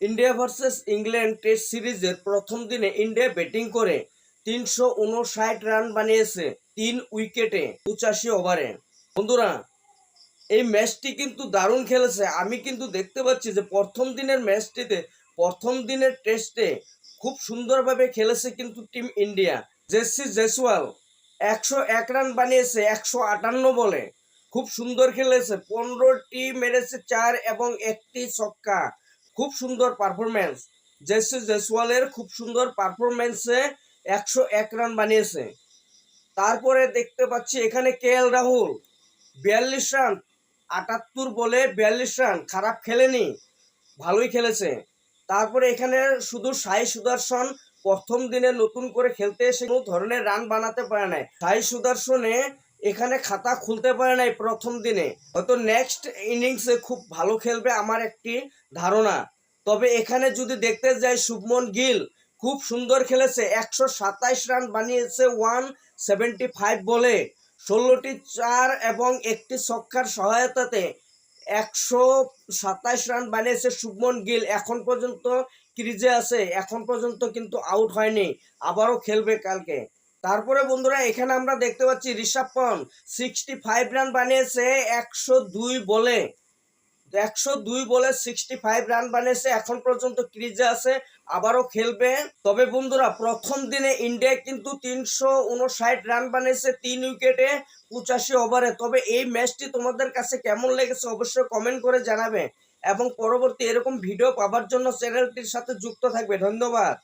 India versus England test সিরিজের প্রথম দিনে ইন্ডিয়া ব্যাটিং করে তিনশো উনষাট রান বানিয়েছে তিন উইকেটে পঁচাশি ওভারে। বন্ধুরা, এই ম্যাচটি কিন্তু দারুণ খেলেছে। আমি কিন্তু দেখতে পাচ্ছি যে প্রথম দিনের ম্যাচটিতে, প্রথম দিনের টেস্টে খুব সুন্দরভাবে খেলেছে কিন্তু টিম ইন্ডিয়া। জেসি জেসওয়াল একশো এক রান বানিয়েছে, একশো আটান্ন বলে। খুব সুন্দর খেলেছে, পনেরোটি মেরেছে চার এবং একটি ছক্কা। খুব সুন্দর পারফরমেন্স জেসি জেসওয়ালের খুব সুন্দর পারফরমেন্সে একশো এক রান বানিয়েছে। তারপরে দেখতে পাচ্ছি এখানে কে এল রাহুল, বিয়াল্লিশ রান আটাত্তর বলে বিয়াল্লিশ রান খারাপ খেলেনি, ভালোই খেলেছে। তারপরে এখানে শুধু সাই সুদর্শন প্রথম দিনে নতুন করে খেলতে এসে কোনো ধরনের রান বানাতে পারে নাই। সাই সুদর্শনে এখানে খাতা খুলতে পারে নাই প্রথম দিনে। হয়তো নেক্সট ইনিংসে খুব ভালো খেলবে আমার একটি ধারণা। তবে এখানে যদি দেখতে যাই শুভমন গিল, খুব সুন্দর খেলেছে। একশো সাতাইশ রান বানিয়েছে ওয়ান সেভেন্টি ফাইভ বলে। ষোলোটি চার এবং একটি ছক্কার সহায়তাতে একশো সাতাইশ রান বানিয়েছে শুভমন গিল। এখন পর্যন্ত ক্রিজে আছে, এখন পর্যন্ত কিন্তু আউট হয়নি। আবারও খেলবে কালকে। তারপরে বন্ধুরা, এখানে আমরা দেখতে পাচ্ছি Rishabh Pant sixty five run বানিয়েছে, একশো দুই বলে। একশো দুই বলে সিক্সটি ফাইভ রান বানিয়েছে, এখন পর্যন্ত ক্রিজে আছে, আবারও খেলবে। তবে বন্ধুরা, প্রথম দিনে ইন্ডিয়া কিন্তু তিনশো উনষাট রান বানিয়েছে, তিন উইকেটে পঁচাশি ওভারে তবে এই ম্যাচটি তোমাদের কাছে কেমন লেগেছে অবশ্যই কমেন্ট করে জানাবে। এবং পরবর্তী এরকম ভিডিও পাওয়ার জন্য চ্যানেলটির সাথে যুক্ত থাকবে। ধন্যবাদ।